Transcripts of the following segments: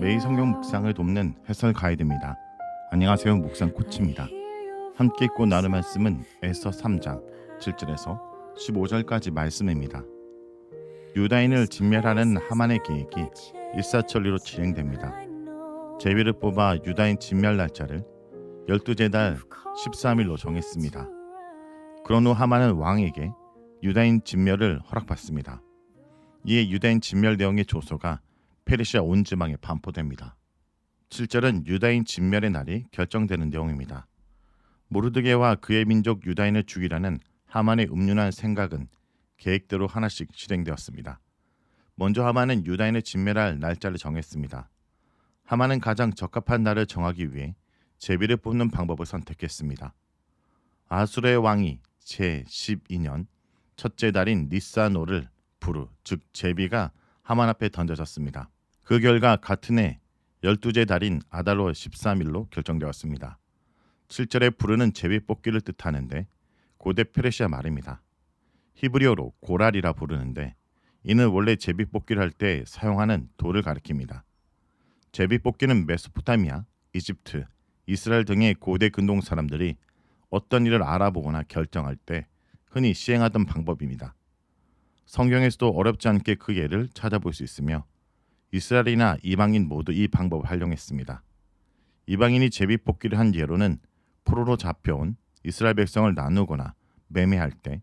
매일 성경 묵상을 돕는 해설 가이드입니다. 안녕하세요. 묵상 코치입니다. 함께 읽고 나눌 말씀은 에서 3장 7절에서 15절까지 말씀입니다. 유다인을 진멸하는 하만의 계획이 일사천리로 진행됩니다. 제비를 뽑아 유다인 진멸 날짜를 12째 달 13일로 정했습니다. 그런 후 하만은 왕에게 유다인 진멸을 허락받습니다. 이에 유다인 진멸 대응의 조서가 페르시아 온 지방에 반포됩니다. 7절은 유다인 진멸의 날이 결정되는 내용입니다. 모르드게와 그의 민족 유다인을 죽이라는 하만의 음흉한 생각은 계획대로 하나씩 실행되었습니다. 먼저 하만은 유다인을 진멸할 날짜를 정했습니다. 하만은 가장 적합한 날을 정하기 위해 제비를 뽑는 방법을 선택했습니다. 아수르의 왕이 제 12년 첫째 달인 니사노를 부르 즉 제비가 하만 앞에 던져졌습니다. 그 결과 같은 해 12째 달인 아달로 13일로 결정되었습니다. 7절의 부르는 제비 뽑기를 뜻하는데 고대 페르시아 말입니다. 히브리어로 고랄이라 부르는데 이는 원래 제비 뽑기를 할 때 사용하는 돌을 가리킵니다. 제비 뽑기는 메소포타미아, 이집트, 이스라엘 등의 고대 근동 사람들이 어떤 일을 알아보거나 결정할 때 흔히 시행하던 방법입니다. 성경에서도 어렵지 않게 그 예를 찾아볼 수 있으며 이스라엘이나 이방인 모두 이 방법을 활용했습니다. 이방인이 제비 뽑기를 한 예로는 포로로 잡혀온 이스라엘 백성을 나누거나 매매할 때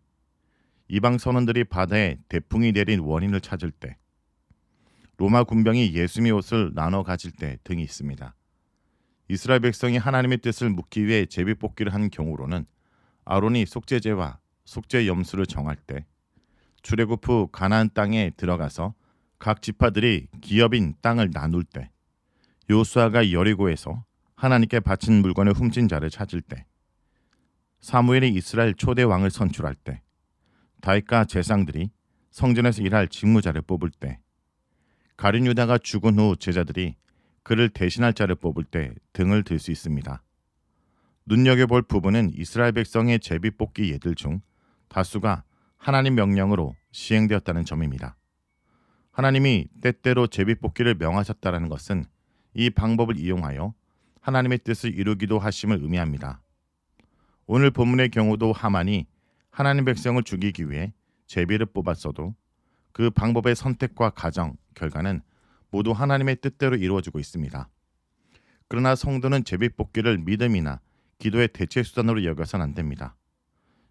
이방 선원들이 바다에 대풍이 내린 원인을 찾을 때 로마 군병이 예수님의 옷을 나눠 가질 때 등이 있습니다. 이스라엘 백성이 하나님의 뜻을 묻기 위해 제비 뽑기를 한 경우로는 아론이 속죄제와 속죄 염수를 정할 때 출애굽 후 가나안 땅에 들어가서 각 지파들이 기업인 땅을 나눌 때 요수아가 여리고에서 하나님께 바친 물건을 훔친 자를 찾을 때 사무엘이 이스라엘 초대 왕을 선출할 때 다윗과 제상들이 성전에서 일할 직무자를 뽑을 때 가룟 유다가 죽은 후 제자들이 그를 대신할 자를 뽑을 때 등을 들 수 있습니다. 눈여겨볼 부분은 이스라엘 백성의 제비 뽑기 예들 중 다수가 하나님 명령으로 시행되었다는 점입니다. 하나님이 때때로 제비 뽑기를 명하셨다라는 것은 이 방법을 이용하여 하나님의 뜻을 이루기도 하심을 의미합니다. 오늘 본문의 경우도 하만이 하나님 백성을 죽이기 위해 제비를 뽑았어도 그 방법의 선택과 과정, 결과는 모두 하나님의 뜻대로 이루어지고 있습니다. 그러나 성도는 제비 뽑기를 믿음이나 기도의 대체 수단으로 여겨서는 안 됩니다.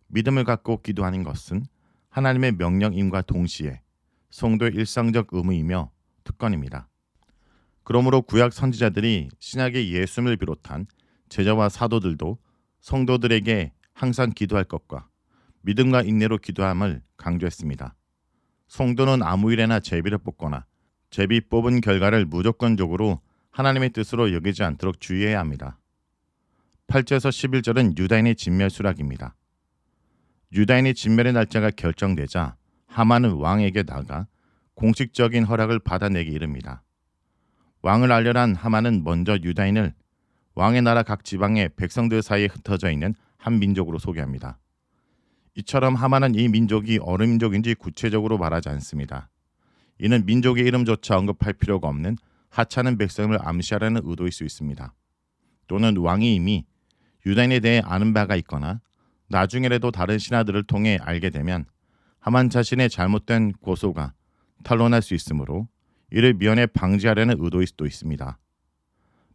믿음을 갖고 기도하는 것은 하나님의 명령임과 동시에 성도의 일상적 의무이며 특권입니다. 그러므로 구약 선지자들이 신약의 예수를 비롯한 제자와 사도들도 성도들에게 항상 기도할 것과 믿음과 인내로 기도함을 강조했습니다. 성도는 아무 일에나 제비를 뽑거나 제비 뽑은 결과를 무조건적으로 하나님의 뜻으로 여기지 않도록 주의해야 합니다. 8절에서 11절은 유다인의 진멸 수락입니다. 유다인의 진멸의 날짜가 결정되자 하만은 왕에게 나가 공식적인 허락을 받아내기 이릅니다. 왕을 알려란 하만은 먼저 유다인을 왕의 나라 각 지방의 백성들 사이에 흩어져 있는 한 민족으로 소개합니다. 이처럼 하만은 이 민족이 어느 민족인지 구체적으로 말하지 않습니다. 이는 민족의 이름조차 언급할 필요가 없는 하찮은 백성을 암시하려는 의도일 수 있습니다. 또는 왕이 이미 유다인에 대해 아는 바가 있거나 나중에라도 다른 신하들을 통해 알게 되면 하만 자신의 잘못된 고소가 탄론할 수 있으므로 이를 미연에 방지하려는 의도일 수도 있습니다.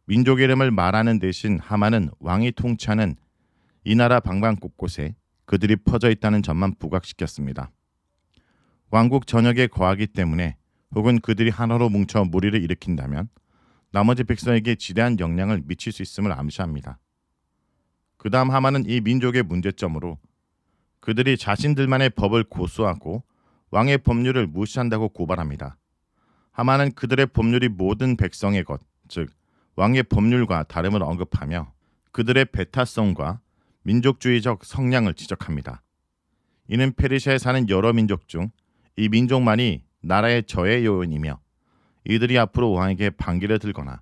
민족 이름을 말하는 대신 하만은 왕이 통치하는 이 나라 방방 곳곳에 그들이 퍼져 있다는 점만 부각시켰습니다. 왕국 전역에 거하기 때문에 혹은 그들이 하나로 뭉쳐 무리를 일으킨다면 나머지 백성에게 지대한 영향을 미칠 수 있음을 암시합니다. 그 다음 하만은 이 민족의 문제점으로 그들이 자신들만의 법을 고수하고 왕의 법률을 무시한다고 고발합니다. 하만은 그들의 법률이 모든 백성의 것, 즉 왕의 법률과 다름을 언급하며 그들의 배타성과 민족주의적 성향을 지적합니다. 이는 페르시아에 사는 여러 민족 중 이 민족만이 나라의 저해 요인이며 이들이 앞으로 왕에게 반기를 들거나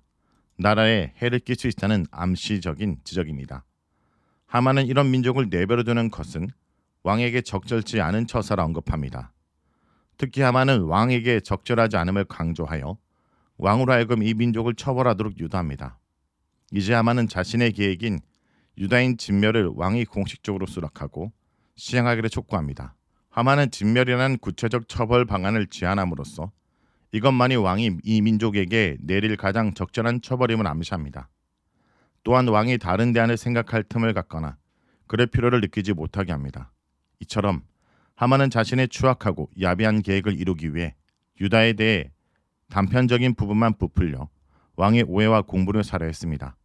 나라에 해를 끼칠 수 있다는 암시적인 지적입니다. 하만은 이런 민족을 내버려 두는 것은 왕에게 적절치 않은 처사라 언급합니다. 특히 하만은 왕에게 적절하지 않음을 강조하여 왕으로 하여금 이 민족을 처벌하도록 유도합니다. 이제 하만은 자신의 계획인 유다인 진멸을 왕이 공식적으로 수락하고 시행하기를 촉구합니다. 하만은 진멸이라는 구체적 처벌 방안을 제안함으로써 이것만이 왕이 이 민족에게 내릴 가장 적절한 처벌임을 암시합니다. 또한 왕이 다른 대안을 생각할 틈을 갖거나 그럴 필요를 느끼지 못하게 합니다. 이처럼 하만은 자신의 추악하고 야비한 계획을 이루기 위해 유다에 대해 단편적인 부분만 부풀려 왕의 오해와 공분을 사려 했습니다.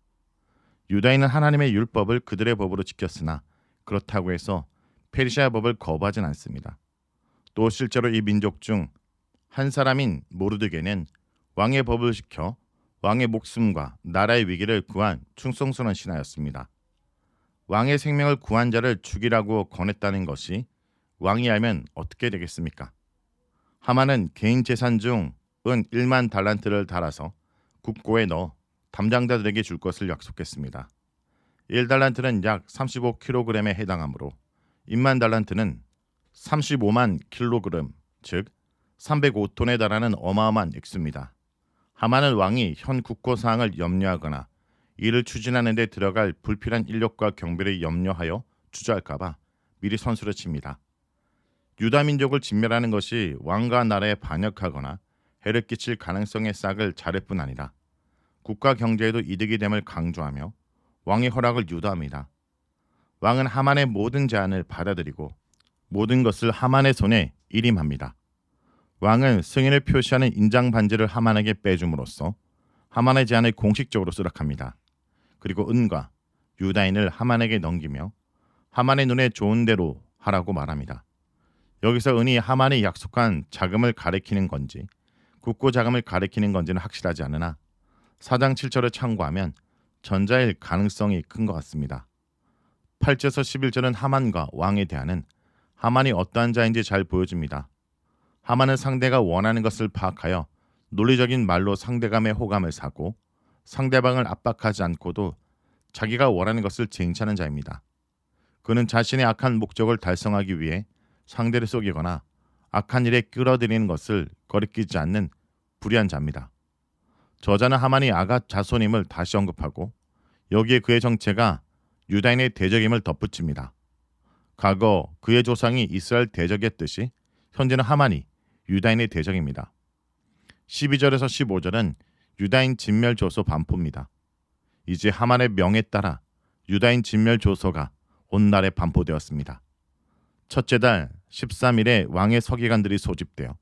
유다인은 하나님의 율법을 그들의 법으로 지켰으나 그렇다고 해서 페르시아 법을 거부하진 않습니다. 또 실제로 이 민족 중 한 사람인 모르드게는 왕의 법을 지켜 왕의 목숨과 나라의 위기를 구한 충성스러운 신하였습니다. 왕의 생명을 구한 자를 죽이라고 권했다는 것이 왕이 알면 어떻게 되겠습니까? 하만은 개인 재산 중 은 1만 달란트를 달아서 국고에 넣어 담당자들에게 줄 것을 약속했습니다. 1달란트는 약 35kg에 해당하므로 1만 달란트는 35만 킬로그램, 즉 305톤에 달하는 어마어마한 액수입니다. 하만은 왕이 현 국고 사항을 염려하거나 이를 추진하는 데 들어갈 불필요한 인력과 경비를 염려하여 주저할까봐 미리 선수를 칩니다. 유다 민족을 진멸하는 것이 왕과 나라에 반역하거나 해를 끼칠 가능성의 싹을 자를 뿐 아니라 국가 경제에도 이득이 됨을 강조하며 왕의 허락을 유도합니다. 왕은 하만의 모든 제안을 받아들이고 모든 것을 하만의 손에 일임합니다. 왕은 승인을 표시하는 인장 반지를 하만에게 빼줌으로써 하만의 제안을 공식적으로 수락합니다. 그리고 은과 유다인을 하만에게 넘기며 하만의 눈에 좋은 대로 하라고 말합니다. 여기서 은이 하만이 약속한 자금을 가리키는 건지 국고 자금을 가리키는 건지는 확실하지 않으나 사장 7절을 참고하면 전자일 가능성이 큰 것 같습니다. 8절에서 11절은 하만과 왕에 대하는 하만이 어떠한 자인지 잘 보여줍니다. 하만은 상대가 원하는 것을 파악하여 논리적인 말로 상대감의 호감을 사고 상대방을 압박하지 않고도 자기가 원하는 것을 쟁취하는 자입니다. 그는 자신의 악한 목적을 달성하기 위해 상대를 속이거나 악한 일에 끌어들이는 것을 거리끼지 않는 불의한 자입니다. 저자는 하만이 아갓 자손임을 다시 언급하고 여기에 그의 정체가 유다인의 대적임을 덧붙입니다. 과거 그의 조상이 이스라엘 대적이었듯이 현재는 하만이 유다인의 대적입니다. 12절에서 15절은 유다인 진멸 조서 반포입니다. 이제 하만의 명에 따라 유다인 진멸 조서가 온 날에 반포되었습니다. 첫째 달 13일에 왕의 서기관들이 소집되어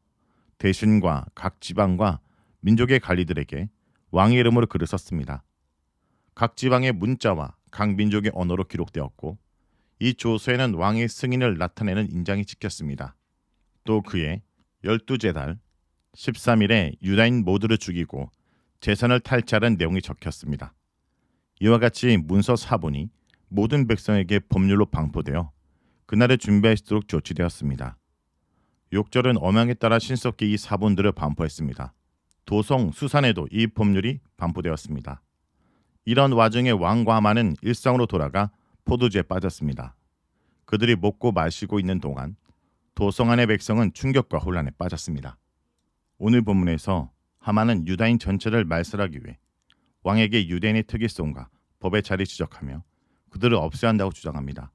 대신과 각 지방과 민족의 관리들에게 왕의 이름으로 글을 썼습니다. 각 지방의 문자와 각 민족의 언어로 기록되었고 이 조서에는 왕의 승인을 나타내는 인장이 찍혔습니다. 또 그의 열두째 달 13일에 유다인 모두를 죽이고 재산을 탈취하는 내용이 적혔습니다. 이와 같이 문서 사본이 모든 백성에게 법률로 방포되어 그날을 준비하시도록 조치되었습니다. 욕절은 엄양에 따라 신속히 이 사본들을 반포했습니다. 도성 수산에도 이 법률이 반포되었습니다. 이런 와중에 왕과 하만은 일상으로 돌아가 포도주에 빠졌습니다. 그들이 먹고 마시고 있는 동안 도성 안의 백성은 충격과 혼란에 빠졌습니다. 오늘 본문에서 하만은 유다인 전체를 말살하기 위해 왕에게 유대인의 특이성과 법의 자리 지적하며 그들을 없애야 한다고 주장합니다.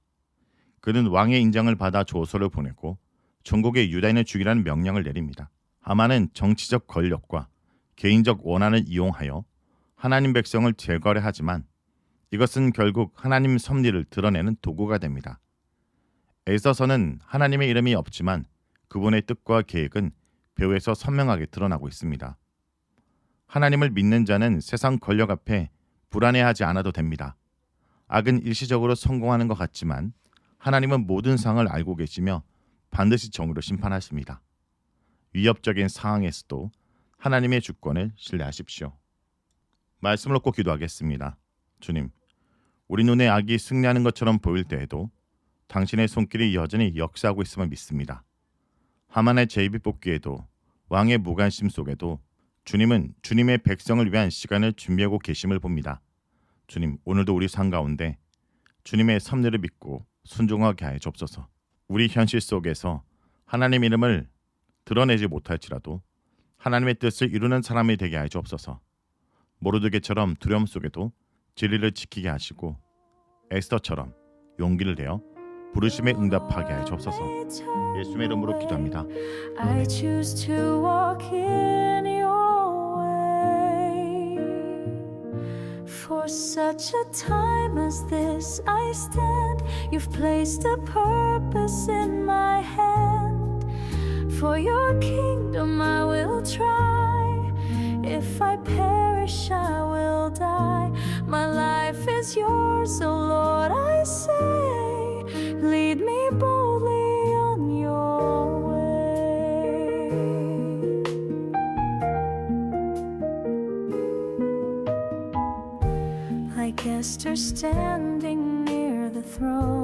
그는 왕의 인정을 받아 조서를 보내고 전국의 유다인을 죽이라는 명령을 내립니다. 하만은 정치적 권력과 개인적 원한을 이용하여 하나님 백성을 제거를 하지만 이것은 결국 하나님 섭리를 드러내는 도구가 됩니다. 에서서는 하나님의 이름이 없지만 그분의 뜻과 계획은 배우에서 선명하게 드러나고 있습니다. 하나님을 믿는 자는 세상 권력 앞에 불안해하지 않아도 됩니다. 악은 일시적으로 성공하는 것 같지만 하나님은 모든 상을 알고 계시며 반드시 정의로 심판하십니다. 위협적인 상황에서도 하나님의 주권을 신뢰하십시오. 말씀을 놓고 기도하겠습니다. 주님, 우리 눈에 악이 승리하는 것처럼 보일 때에도 당신의 손길이 여전히 역사하고 있음을 믿습니다. 하만의 제비 뽑기에도 왕의 무관심 속에도 주님은 주님의 백성을 위한 시간을 준비하고 계심을 봅니다. 주님, 오늘도 우리 삶 가운데 주님의 섭리를 믿고 순종하게 하여 좁소서. 우리 현실 속에서 하나님 이름을 드러내지 못할지라도 하나님의 뜻을 이루는 사람이 되게 하여 주옵소서. 모르드게처럼 두려움 속에도 진리를 지키게 하시고 에스더처럼 용기를 내어 부르심에 응답하게 하여 주옵소서. 예수의 이름으로 기도합니다. Way. For such a time as this, I stand. You've placed a purpose in my hand. For your kingdom, I will try. If I perish, I will die. My life is yours, oh Lord, Like Esther standing near the throne.